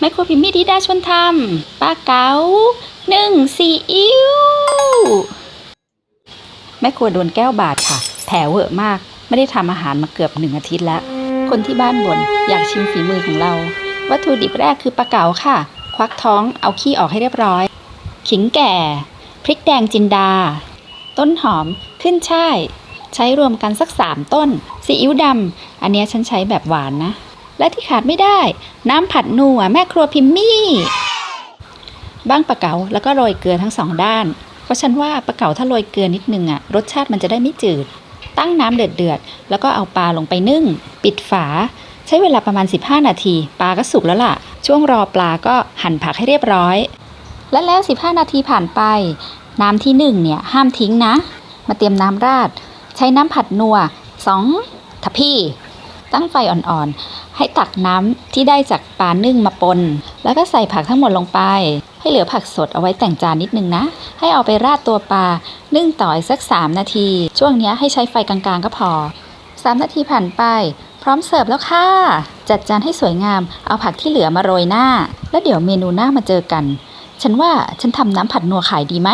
แม่ครัวพิมพ์มี่ดีดาชวนทำปลาเก๋าหนึ่งซีอิ๊วแม่ครัวโดนแก้วบาดค่ะ แผลเวอะมาก ไม่ได้ทำอาหารมาเกือบหนึ่งอาทิตย์แล้ว คนที่บ้านบ่นอยากชิมฝีมือของเรา วัตถุดิบแรกคือปลาเก๋าค่ะ ควักท้องเอาขี้ออกให้เรียบร้อย ขิงแก่ พริกแดงจินดา ต้นหอมขึ้นช่าย ใช้รวมกันสักสามต้น ซีอิ๊วดำอันนี้ฉันใช้แบบหวานนะ และที่ขาดไม่ได้ น้ำผัดนัวแม่ครัวพิมมี่ บ้างปลาเก๋าแล้วก็โรยเกลือทั้งสองด้าน เพราะฉันว่าปลาเก๋าถ้าโรยเกลือนิดนึงอะรสชาติมันจะได้ไม่จืด ตั้งน้ำเดือดเดือดๆแล้วก็เอาปลาลงไปนึ่ง ปิดฝา ใช้เวลาประมาณ 15 นาที ปลาก็สุกแล้วล่ะ ช่วงรอปลาก็หั่นผักให้เรียบร้อย และแล้ว 15 นาทีผ่านไป น้ำที่หนึ่งเนี่ยห้ามทิ้งนะ มาเตรียมน้ำราด ใช้น้ำผัดนัว2ทัพพี่ตั้งไฟอ่อนๆ ให้ตักน้ำที่ได้จากปลานึ่งมาปน แล้วก็ใส่ผักทั้งหมดลงไป ให้เหลือผักสดเอาไว้แต่งจานนิดนึงนะ ให้เอาไปราดตัวปลานึ่งต่ออีกสัก 3 นาที ช่วงนี้ให้ใช้ไฟกลางๆ ก็พอ 3 นาทีผ่านไป พร้อมเสิร์ฟแล้วค่ะ จัดจานให้สวยงาม เอาผักที่เหลือมาโรยหน้า แล้วเดี๋ยวเมนูหน้ามาเจอกัน ฉันว่าฉันทำน้ำผัดนัวขายดีไหม